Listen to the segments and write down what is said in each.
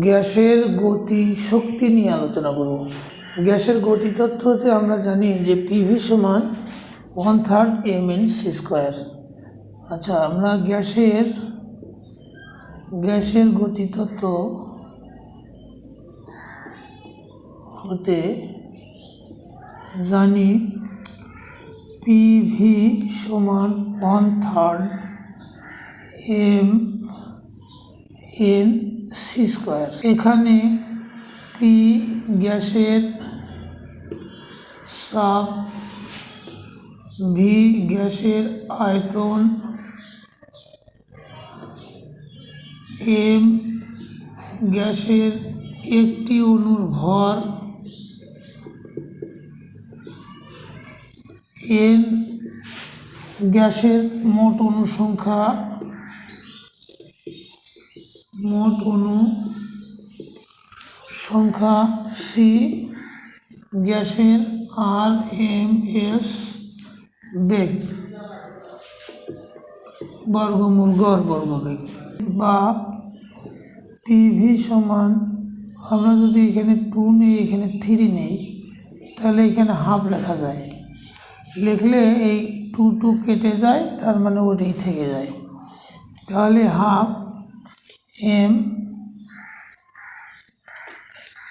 গ্যাসের গতি শক্তি নিয়ে আলোচনা করব। গ্যাসের গতি তত্ত্বতে আমরা জানি যে পিভি সমান one third M N C square আচ্ছা আমরা গ্যাসের গ্যাসের গতি তত্ত্ব হতে জানি পিভি সমান one third M N C square. এখানে পি গ্যাসের সাব, ভি গ্যাসের আয়তন, এম গ্যাসের একটি অণুর ভর, এন গ্যাসের মোট অণু সংখ্যা মোট অণু সংখ্যা সি গ্যাসের আর এম এস বেগ, বর্গমূল গড় বর্গবেগ বা পিভি সমান, আমরা যদি এখানে টু নেই, এখানে থ্রি নেই, তাহলে এখানে হাফ লেখা যায়। লিখলে এই টু টু কেটে যায়, তার মানে ওটাই থেকে যায়। তাহলে half M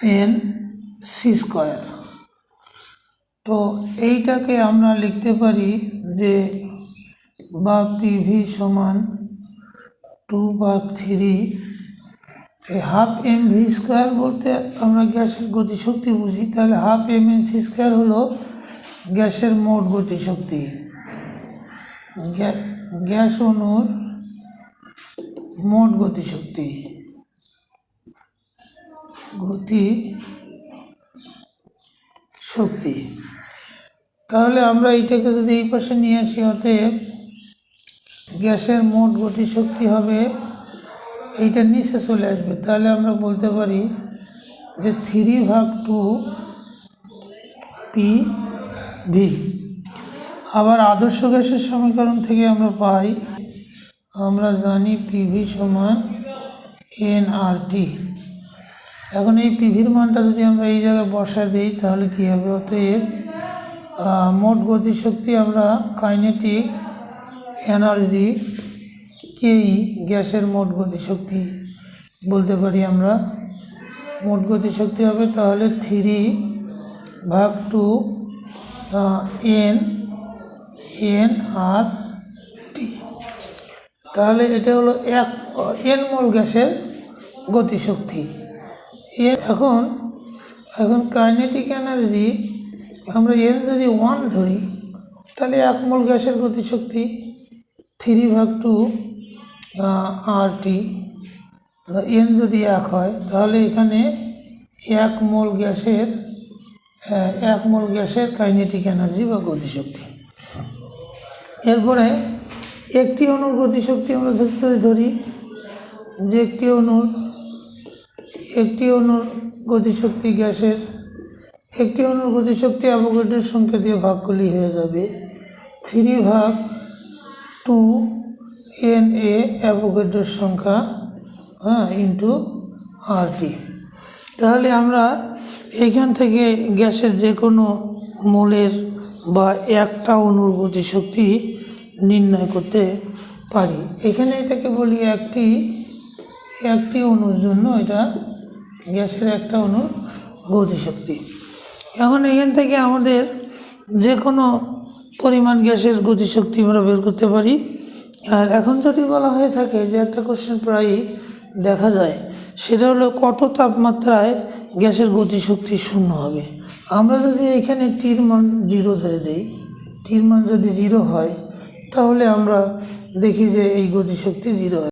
N C square. তো এইটাকে আমরা লিখতে পারি যে বা পিভি সমান টু বা থ্রি এই হাফ এম ভি স্কোয়ার বলতে আমরা গ্যাসের গতিশক্তি বুঝি, তাহলে half M N C square হলো গ্যাসের মোট গতিশক্তি। গ্যা- গ্যাস অণুর মোট গতিশক্তি গতি শক্তি। তাহলে আমরা এটাকে যদি এই পাশে নিয়ে আসি, অতএব গ্যাসের মোট গতিশক্তি হবে, এইটা নিচে চলে আসবে। তাহলে আমরা বলতে পারি যে থ্রি ভাগ টু পি ভি। আবার আদর্শ গ্যাসের সমীকরণ থেকে আমরা পাই আমরা জানি পিভি সমান এন আর টি এখন এই পিভির মানটা যদি আমরা এই জায়গায় বসা দিই, তাহলে কী হবে? অতএব মোট গতিশক্তি আমরা কাইনেটিক এনার্জি কেই গ্যাসের মোট গতিশক্তি বলতে পারি আমরা। মোট গতিশক্তি হবে তাহলে থ্রি ভাগ টু এন এন আর তাহলে এটা হলো এক, এন মোল গ্যাসের গতিশক্তি। এখন এখন কাইনেটিক এনার্জি, আমরা এন যদি ওয়ান ধরি, তাহলে এক মোল গ্যাসের গতিশক্তি থ্রি ভাগ টু আর টি এন যদি এক হয়, তাহলে এখানে এক মোল গ্যাসের এক মোল গ্যাসের কাইনেটিক এনার্জি বা গতিশক্তি। এরপরে একটি অণুর গতিশক্তি আমরা ধরতে ধরি যে একটি অণুর একটি অণুর গতিশক্তি গ্যাসের, একটি অণুর গতিশক্তি অ্যাভোগাড্রোর সংখ্যা দিয়ে ভাগ করলেই হয়ে যাবে থ্রি ভাগ টু এন এ অ্যাভোগাড্রোর সংখ্যা হ্যাঁ ইন্টু আর টি। তাহলে আমরা এইখান থেকে গ্যাসের যে কোনো মোলের বা একটা অণুর গতিশক্তি নির্ণয় করতে পারি। এখানে এটাকে বলি একটি একটি অণুর জন্য এটা গ্যাসের একটা অণুর গতিশক্তি। এখন এখান থেকে আমাদের যে কোনো পরিমাণ গ্যাসের গতিশক্তি আমরা বের করতে পারি। আর এখন যদি বলা হয়ে থাকে যে একটা কোশ্চেন প্রায়ই দেখা যায়, সেটা হলো কত তাপমাত্রায় গ্যাসের গতিশক্তি শূন্য হবে? আমরা যদি এখানে টির মান জিরো ধরে দেই টির মান যদি জিরো হয় তাহলে আমরা দেখি যে এই গতিশক্তি জিরো